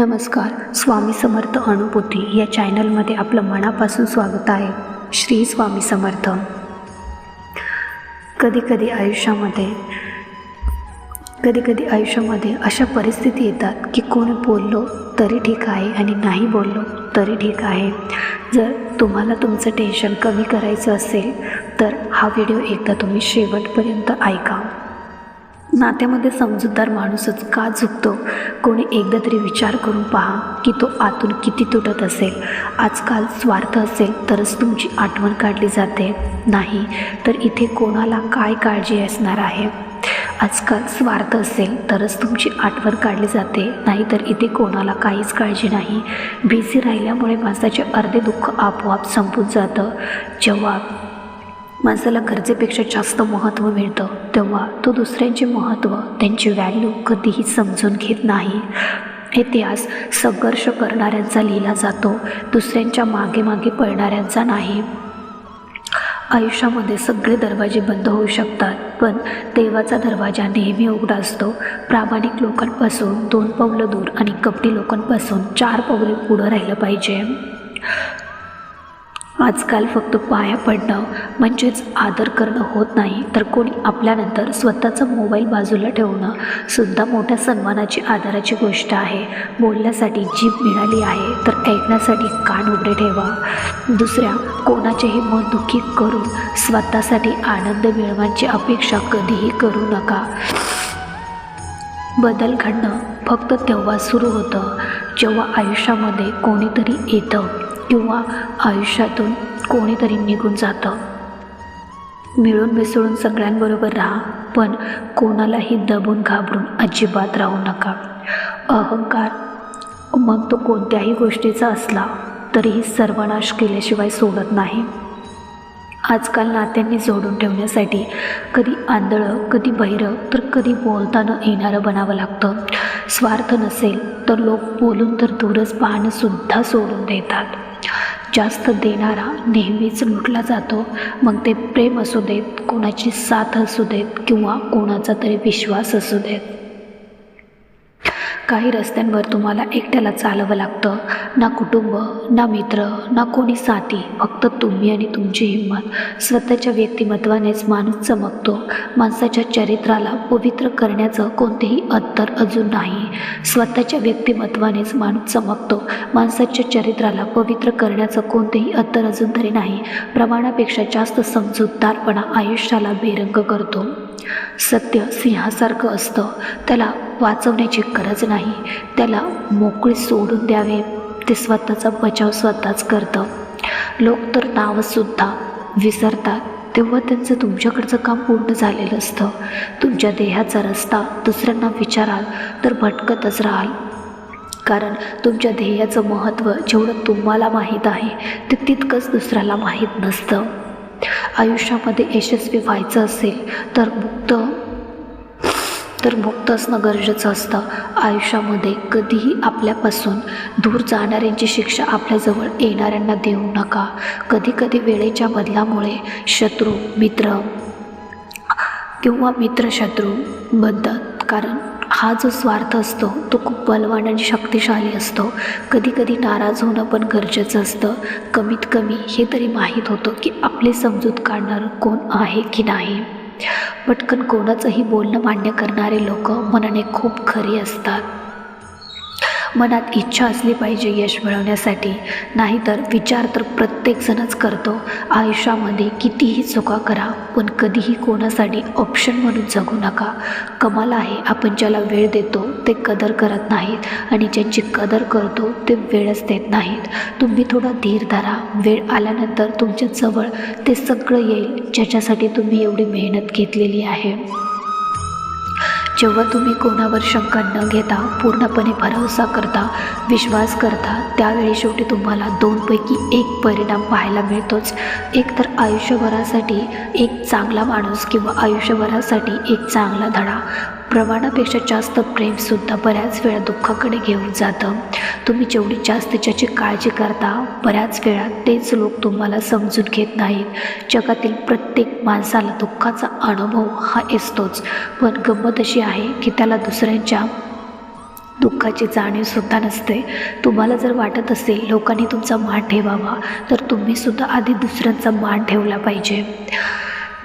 नमस्कार स्वामी समर्थ अनुभूती या चॅनलमध्ये आपलं मनापासून स्वागत आहे. श्री स्वामी समर्थ. कधीकधी आयुष्यामध्ये कधीकधी आयुष्यामध्ये अशा परिस्थिती येतात की कोणी बोललो तरी ठीक आहे आणि नाही बोललो तरी ठीक आहे. जर तुम्हाला तुमचं टेन्शन कमी करायचं असेल तर हा व्हिडिओ एकदा तुम्ही शेवटपर्यंत ऐका. नात्यामध्ये समजूतदार माणूसच का झुकतो? कोणी एकदा तरी विचार करून पहा की तो आतून किती तुटत असेल. आजकाल स्वार्थ असेल तरच तुमची आठवण काढली जाते. नाही तर इथे कोणाला काय काळजी असणार आहे? आजकाल स्वार्थ असेल तरच तुमची आठवण काढली जाते. नाहीतर इथे कोणाला काहीच काळजी नाही. बिझी राहिल्यामुळे माणसाचे अर्धे दुःख आपोआप संपून जातं. जेव्हा माणसाला गरजेपेक्षा जास्त महत्त्व मिळतं तेव्हा तो दुसऱ्यांचे महत्त्व त्यांची व्हॅल्यू कधीही समजून घेत नाही. इतिहास संघर्ष करणाऱ्यांचा लिहिला जातो दुसऱ्यांच्या मागे मागे पळणाऱ्यांचा नाही. आयुष्यामध्ये सगळे दरवाजे बंद होऊ शकतात पण देवाचा दरवाजा नेहमी उघडा असतो. प्रामाणिक लोकांपासून दोन पावलं दूर आणि कपटी लोकांपासून चार पावले पुढं राहिलं पाहिजे. आजकाल फक्त पाया पडणं म्हणजेच आदर करणं होत नाही तर कोणी आपल्यानंतर स्वतःचा मोबाईल बाजूला ठेवणं सुद्धा मोठ्या सन्मानाची आदराची गोष्ट आहे. बोलण्यासाठी जीभ मिळाली आहे तर ऐकण्यासाठी कान उघडे ठेवा. दुसऱ्या कोणाचेही मन दुःखी करून स्वतःसाठी आनंद मिळवायची अपेक्षा कधीही करू नका. बदल घडणं फक्त तेव्हा सुरू होतं जेव्हा आयुष्यामध्ये कोणीतरी येतं. किंवा आयुष्यातून कोणीतरी निघून जातं. मिळून मिसळून सगळ्यांबरोबर राहा पण कोणालाही दबून घाबरून अजिबात राहू नका. अहंकार मग तो कोणत्याही गोष्टीचा असला तरीही सर्वनाश केल्याशिवाय सोडत नाही. आजकाल नात्यांनी जोडून ठेवण्यासाठी कधी आंधळं कधी बहिरं तर कधी बोलता न येणारं बनावं लागतं. स्वार्थ नसेल तर लोक बोलून तर दूरच पाहणंसुद्धा सोडून देतात. जास्त देणारा नेहमीच लुटला जातो. मग ते प्रेम असू देत कोणाची साथ असू देत किंवा कोणाचा तरी विश्वास असू देत. काही रस्त्यांवर तुम्हाला एकट्याला चालवं लागतं. ना कुटुंब ना मित्र ना कोणी साथी. फक्त तुम्ही आणि तुमची हिंमत. स्वतःच्या व्यक्तिमत्वानेच माणूस चमकतो. माणसाच्या चरित्राला पवित्र करण्याचं कोणतेही अत्तर अजून नाही. स्वतःच्या व्यक्तिमत्वानेच माणूस चमकतो. माणसाच्या चरित्राला पवित्र करण्याचं कोणतेही अत्तर अजून तरी नाही. प्रमाणापेक्षा जास्त समजूतदारपणा आयुष्याला बेरंग करतो. सत्य सिंहासारखं असतं. त्याला वाचवण्याची गरज नाही. त्याला मोकळे सोडून द्यावे. ते स्वतःचा बचाव स्वतःच करतं. लोक तर नावंसुद्धा विसरतात. तेव्हा त्यांचं तुमच्याकडचं काम पूर्ण झालेलं असतं. तुमच्या देहाचा रस्ता दुसऱ्यांना विचाराल तर भटकतच राहाल. कारण तुमच्या ध्येयाचं महत्त्व जेवढं तुम्हाला माहीत आहे ते तितकंच दुसऱ्याला माहीत नसतं. आयुष्यामध्ये यशस्वी व्हायचं असेल तर मुक्त तर मुक्त असणं गरजेचं असतं. आयुष्यामध्ये कधीही आपल्यापासून दूर जाणाऱ्यांची शिक्षा आपल्याजवळ येणाऱ्यांना देऊ नका. कधी कधी वेळेच्या बदलामुळे शत्रू मित्र किंवा मित्रशत्रू बनतात. कारण हा जो स्वार्थ असतो तो खूप बलवान आणि शक्तिशाली असतो. कधी कधी नाराज होणं पण गरजेचं असतं. कमीत कमी हे तरी माहीत होतं की आपली समजूत काढणारं कोण आहे की नाही. पटकन कोणाचंही बोलणं मान्य करणारे लोक मनाने खूप खरी असतात. मनात इच्छा असली पाहिजे यश मिळवण्यासाठी. नाहीतर विचार तर प्रत्येकजणच करतो. आयुष्यामध्ये कितीही चुका करा पण कधीही कोणासाठी ऑप्शन म्हणून जगू नका. कमाल आहे आपण ज्याला वेळ देतो ते कदर करत नाहीत. आणि ज्यांची कदर करतो ते वेळच देत नाहीत. तुम्ही थोडा धीर धरा. वेळ आल्यानंतर तुमच्या जवळ ते सगळं येईल ज्याच्यासाठी तुम्ही एवढी मेहनत घेतलेली आहे. जेव्हा तुम्ही कोणावर शंका न घेता पूर्णपणे भरोसा करता विश्वास करता त्यावेळी शेवटी तुम्हाला दोनपैकी एक परिणाम पाहायला मिळतोच. एक तर आयुष्यभरासाठी एक चांगला माणूस किंवा आयुष्यभरासाठी एक चांगला धडा. प्रमाणापेक्षा जास्त प्रेमसुद्धा बऱ्याच वेळा दुःखाकडे घेऊन जातं. तुम्ही जेवढी जास्त ज्याची काळजी करता बऱ्याच वेळा तेच लोक तुम्हाला समजून घेत नाहीत. जगातील प्रत्येक माणसाला दुःखाचा अनुभव हा असतोच. पण गंमत अशी आहे की त्याला दुसऱ्यांच्या दुःखाची जाणीवसुद्धा नसते. तुम्हाला जर वाटत असेल लोकांनी तुमचा मान ठेवावा तर तुम्हीसुद्धा आधी दुसऱ्यांचा मान ठेवला पाहिजे.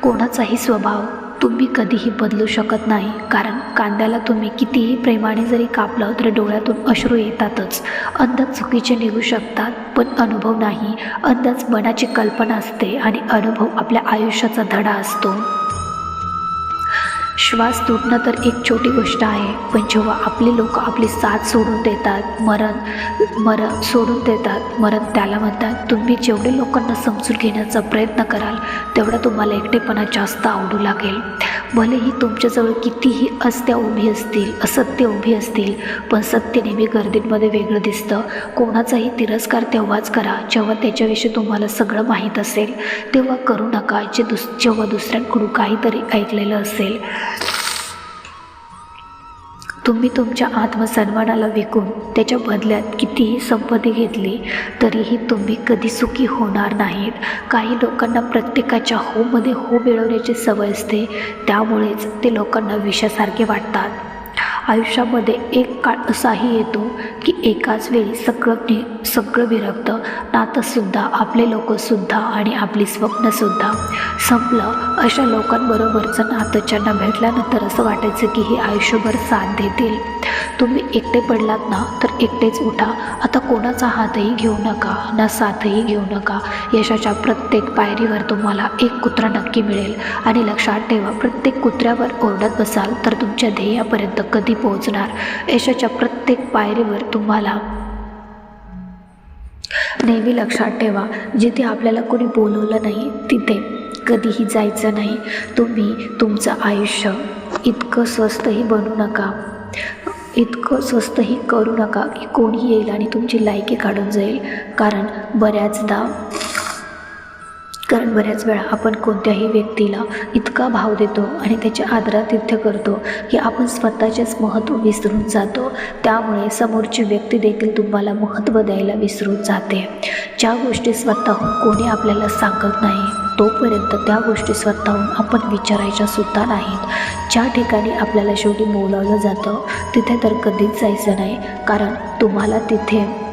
कोणाचाही स्वभाव तुम्ही कधीही बदलू शकत नाही. कारण कांद्याला तुम्ही कितीही प्रेमाने जरी कापलं तरी डोळ्यातून अश्रू येतातच. अंदाज चुकीचे निघू शकतात पण अनुभव नाही. अंदाज मनाची कल्पना असते आणि अनुभव आपल्या आयुष्याचा धडा असतो. श्वास तुटणं तर एक छोटी गोष्ट आहे पण जेव्हा आपले लोक आपली साथ सोडून देतात मरण मरण सोडून देतात मरण त्याला म्हणतात तुम्ही जेवढे लोकांना समजून घेण्याचा प्रयत्न कराल तेवढा तुम्हाला एकटेपणा जास्त आवडू लागेल. भलेही तुमच्याजवळ कितीही अस्त्या उभी असतील असत्य उभी असतील पण सत्य नेहमी गर्दींमध्ये वेगळं दिसतं. कोणाचाही तिरस्कार तेव्हाच करा जेव्हा त्याच्याविषयी तुम्हाला सगळं माहीत असेल. तेव्हा करू नका जे दुस जेव्हा दुसऱ्यांकडून काहीतरी ऐकलेलं असेल. तुम्ही तुमच्या आत्मसन्मानाला विकून त्याच्या बदल्यात कितीही संपत्ती घेतली तरीही तुम्ही कधी सुखी होणार नाहीत. काही लोकांना प्रत्येकाच्या होमध्ये हो मिळवण्याची सवय असते त्यामुळेच ते लोकांना विषासारखे वाटतात. आयुष्यामध्ये एक काळ असाही येतो की एकाच वेळी सगळं नि सगळं विरगतं नातंसुद्धा आपले लोकंसुद्धा आणि आपली स्वप्नसुद्धा. संपलं. अशा लोकांबरोबरचं नातं ज्यांना भेटल्यानंतर असं वाटायचं की हे आयुष्यभर साथ देतील. तुम्ही एकटे पडलात ना तर एकटेच उठा. आता कोणाचा हातही घेऊ नका ना साथही घेऊ नका. यशाच्या प्रत्येक पायरीवर तुम्हाला एक कुत्रा नक्की मिळेल. आणि लक्षात ठेवा प्रत्येक कुत्र्यावर ओरडत बसाल तर तुमच्या ध्येयापर्यंत कधी पोहोचणार. यशाच्या प्रत्येक पायरीवर तुम्हाला नेहमी लक्षात ठेवा जिथे आपल्याला कोणी बोलवलं नाही तिथे कधीही जायचं नाही. तुम्ही तुमचं आयुष्य इतकं स्वस्तही बनू नका. इतकं स्वस्तही करू नका की कोणी येईल आणि तुमची लायकी काढून जाईल. कारण बऱ्याचदा कारण बऱ्याच वेळा आपण कोणत्याही व्यक्तीला इतका भाव देतो आणि त्याचे आदरातिथ्य करतो की आपण स्वतःचेच महत्त्व विसरून जातो. त्यामुळे समोरची व्यक्ती देखील तुम्हाला महत्त्व द्यायला विसरून जाते. ज्या गोष्टी स्वतःहून कोणी आपल्याला सांगत नाही तोपर्यंत त्या गोष्टी स्वतःहून आपण विचारायच्या सुद्धा नाहीत. ज्या ठिकाणी आपल्याला शेवटी बोलावलं जातं तिथे तर कधीच जायचं नाही. कारण तुम्हाला तिथे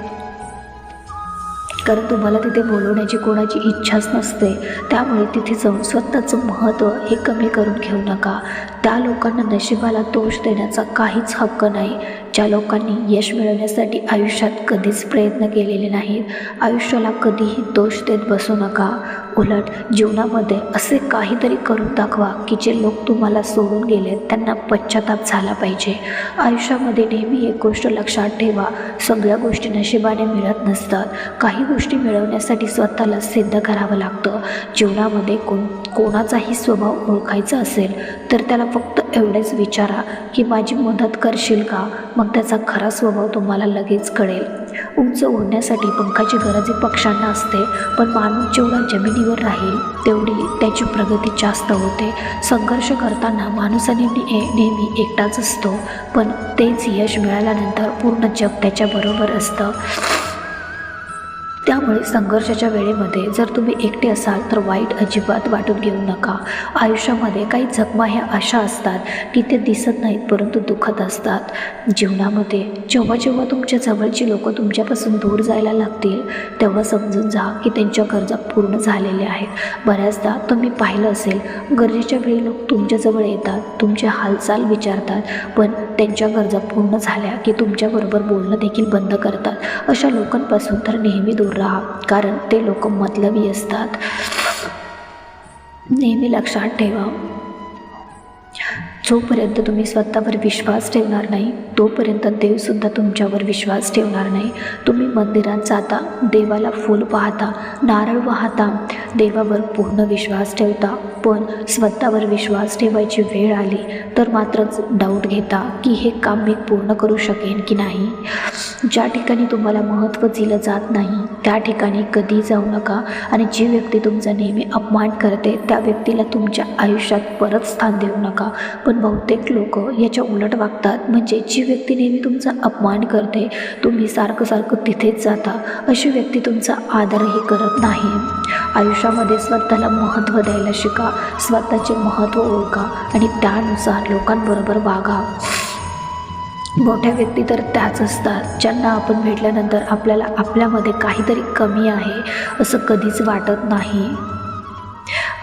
कारण तुम्हाला तिथे बोलवण्याची कोणाची इच्छाच नसते. त्यामुळे तिथे जाऊन स्वतःचं महत्त्व हे कमी करून घेऊ नका. त्या लोकांना नशिबाला दोष देण्याचा काहीच हक्क नाही. ज्या लोकांनी यश मिळवण्यासाठी आयुष्यात कधीच प्रयत्न केलेले नाहीत आयुष्याला कधीही दोष देत बसू नका. उलट जीवनामध्ये असे काहीतरी करून दाखवा की जे लोक तुम्हाला सोडून गेले त्यांना पश्चाताप झाला पाहिजे. आयुष्यामध्ये नेहमी एक गोष्ट लक्षात ठेवा सगळ्या गोष्टी नशिबाने मिळत नसतात. काही गोष्टी मिळवण्यासाठी स्वतःला सिद्ध करावं लागतं. जीवनामध्ये कोण कोणाचाही स्वभाव ओळखायचा असेल तर त्याला फक्त एवढेच विचारा की माझी मदत करशील का? मग त्याचा खरा स्वभाव तुम्हाला लगेच कळेल. उंच उडण्यासाठी पंखाची गरज ही पक्ष्यांना असते पण माणूस जेवढा जमिनीवर राहील तेवढी त्याची प्रगती जास्त होते. संघर्ष करताना माणूसाने नेहमी एकटाच असतो पण तेच यश मिळाल्यानंतर पूर्ण जग त्याच्याबरोबर असतं. त्यामुळे संघर्षाच्या वेळेमध्ये जर तुम्ही एकटे असाल तर वाईट अजिबात वाटून घेऊ नका. आयुष्यामध्ये काही जखमा ह्या अशा असतात की ते दिसत नाहीत परंतु दुखत असतात. जीवनामध्ये जेव्हा जेव्हा तुमच्या जवळची लोक तुमच्यापासून दूर जायला लागतील तेव्हा समजून जा की त्यांच्या गरजा पूर्ण झालेल्या आहेत. बऱ्याचदा तुम्ही पाहिलं असेल गरजेच्या वेळी लोक तुमच्याजवळ येतात तुमचे हालचाल विचारतात पण त्यांच्या गरजा पूर्ण झाल्या की तुमच्याबरोबर बोलणं देखील बंद करतात. अशा लोकांपासून तर नेहमी दूर राहा. कारण ते लोक मतलबी असतात. नेहमी लक्षात ठेवा. जोपर्यंत तुम्ही स्वतःवर विश्वास ठेवणार नाही तोपर्यंत देवसुद्धा तुमच्यावर विश्वास ठेवणार नाही. तुम्ही मंदिरात जाता देवाला फूल पाहता नारळ वाहता देवावर पूर्ण विश्वास ठेवता. पण स्वतःवर विश्वास ठेवायची वेळ आली तर मात्रच डाऊट घेता की हे काम मी पूर्ण करू शकेन की नाही. ज्या ठिकाणी तुम्हाला महत्त्व दिलं जात नाही त्या ठिकाणी कधी जाऊ नका. आणि जी व्यक्ती तुमचा नेहमी अपमान करते त्या व्यक्तीला तुमच्या आयुष्यात परत स्थान देऊ नका. पण बहुतेक लोक याच्या उलट वागतात. म्हणजे जी व्यक्ती नेहमी तुमचा अपमान करते तुम्ही सारखं सारखं तिथेच जाता. अशी व्यक्ती तुमचा आदरही करत नाही. आयुष्यामध्ये स्वतःला महत्त्व द्यायला शिका. स्वतःचे महत्त्व ओळखा आणि त्यानुसार लोकांबरोबर वागा. मोठ्या व्यक्ती तर त्याच असतात ज्यांना आपण भेटल्यानंतर आपल्याला आपल्यामध्ये काहीतरी कमी आहे असं कधीच वाटत नाही.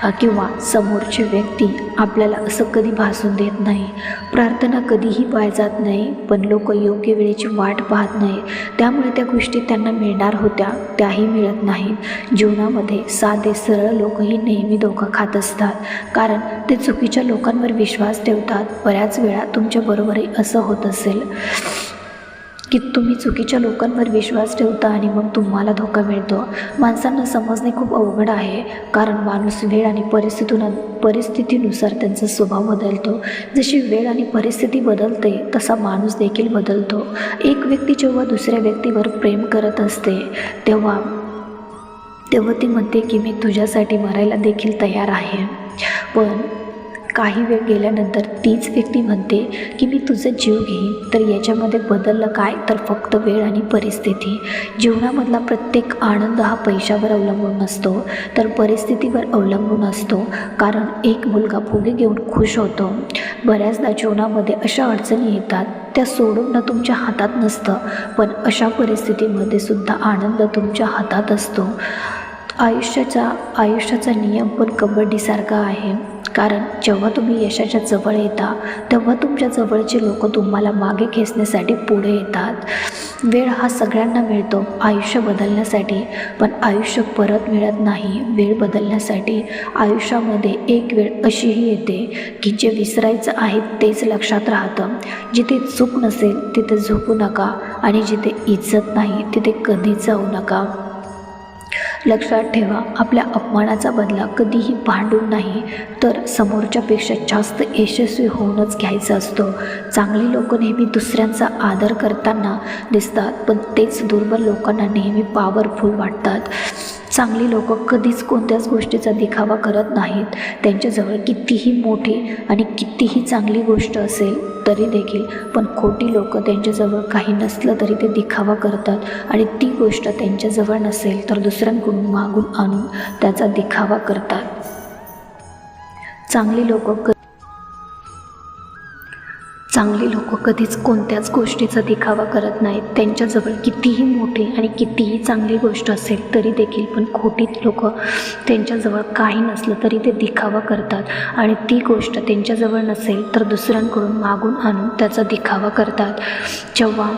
किंवा समोरची व्यक्ती आपल्याला असं कधी भासून देत नाही. प्रार्थना कधीही वाया जात नाही पण लोक योग्य वेळेची वाट पाहत नाही. त्यामुळे त्या गोष्टी त्यांना मिळणार होत्या त्याही मिळत नाहीत. जीवनामध्ये साधे सरळ लोकही नेहमी धोका खात असतात. कारण ते चुकीच्या लोकांवर विश्वास ठेवतात. बऱ्याच वेळा तुमच्याबरोबरही असं होत असेल. की तुम्ही चुकीच्या लोकांवर विश्वास ठेवता आणि मग तुम्हाला धोका मिळतो. माणसांना समजणे खूप अवघड आहे कारण माणूस वेळ आणि परिस्थितीनं परिस्थितीनुसार त्यांचा स्वभाव बदलतो. जशी वेळ आणि परिस्थिती बदलते तसा माणूस देखील बदलतो. एक व्यक्ती जेव्हा दुसऱ्या व्यक्तीवर प्रेम करत असते तेव्हा तेव्हा ती म्हणते की मी तुझ्यासाठी मरायला देखील तयार आहे. पण काही वेळ गेल्यानंतर तीच व्यक्ती म्हणते की मी तुझं जीव घेईन. तर याच्यामध्ये बदललं काय? तर फक्त वेळ आणि परिस्थिती. जीवनामधला प्रत्येक आनंद हा पैशावर अवलंबून नसतो. तर परिस्थितीवर अवलंबून असतो. कारण एक मुलगा फुगे घेऊन खुश होतो. बऱ्याचदा जीवनामध्ये अशा अडचणी येतात. त्या सोडवणं तुमच्या हातात नसतं. पण अशा परिस्थितीमध्ये सुद्धा आनंद तुमच्या हातात असतो. आयुष्याचा आयुष्याचा नियम पण कबड्डीसारखा आहे. कारण जेव्हा तुम्ही यशाच्या जवळ येता तेव्हा तुमच्या जवळचे लोक तुम्हाला मागे खेचण्यासाठी पुढे येतात. वेळ हा सगळ्यांना मिळतो आयुष्य बदलण्यासाठी. पण आयुष्य परत मिळत नाही वेळ बदलण्यासाठी. आयुष्यामध्ये एक वेळ अशीही येते की जे विसरायचं आहे तेच लक्षात राहतं. जिथे चूक नसेल तिथे झोपू नका. आणि जिथे इज्जत नाही तिथे कधी जाऊ नका. लक्षात ठेवा आपल्या अपमानाचा बदला कधीही भांडून नाही. तर समोरच्यापेक्षा जास्त यशस्वी होऊनच घ्यायचा असतो. चांगली लोक नेहमी दुसऱ्यांचा आदर करताना दिसतात पण तेच दुर्बल लोकांना नेहमी पॉवरफुल वाटतात. चांगली लोक कधीच कोणत्याच गोष्टीचा दिखावा करत नाहीत. त्यांच्याजवळ कितीही मोठी आणि कितीही चांगली गोष्ट असेल तरी देखील पण खोटी लोक त्यांच्याजवळ काही नसलं तरी ते दिखावा करतात आणि ती गोष्ट त्यांच्याजवळ नसेल तर दुसऱ्यांकडून मागून आणून त्याचा दिखावा करतात. चांगली लोक क चांगली लोक कधीच कोणत्याच गोष्टीचा दिखावा करत नाहीत. त्यांच्याजवळ कितीही मोठी आणि कितीही चांगली गोष्ट असेल तरी देखील पण खोटीत लोक त्यांच्याजवळ काही नसलं तरी ते दिखावा करतात. आणि ती गोष्ट त्यांच्याजवळ नसेल तर दुसऱ्यांकडून मागून आणून त्याचा दिखावा करतात. जेव्हा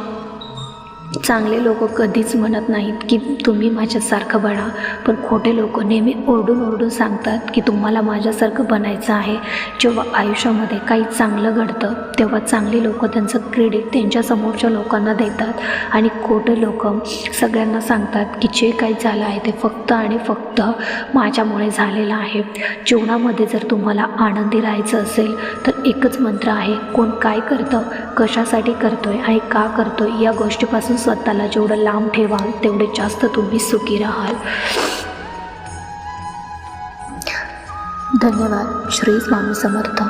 चांगले लोक कधीच म्हणत नाहीत की तुम्ही माझ्यासारखं बना पण खोटे लोक नेहमी ओरडून ओरडून सांगतात की तुम्हाला माझ्यासारखं बनायचं आहे. जेव्हा आयुष्यामध्ये काही चांगलं घडतं तेव्हा चांगली लोक त्यांचं क्रेडिट त्यांच्या समोरच्या लोकांना देतात. आणि खोटे लोक सगळ्यांना सांगतात की जे काही झालं आहे ते फक्त आणि फक्त माझ्यामुळे झालेलं आहे. जीवनामध्ये जर तुम्हाला आनंदी राहायचं असेल तर एकच मंत्र आहे कोण काय करतं कशासाठी करतोय आणि का करतोय या गोष्टीपासून स्वतःला जेवढं लांब ठेवाल तेवढे जास्त तुम्ही सुखी राहाल. धन्यवाद. श्री स्वामी समर्थ.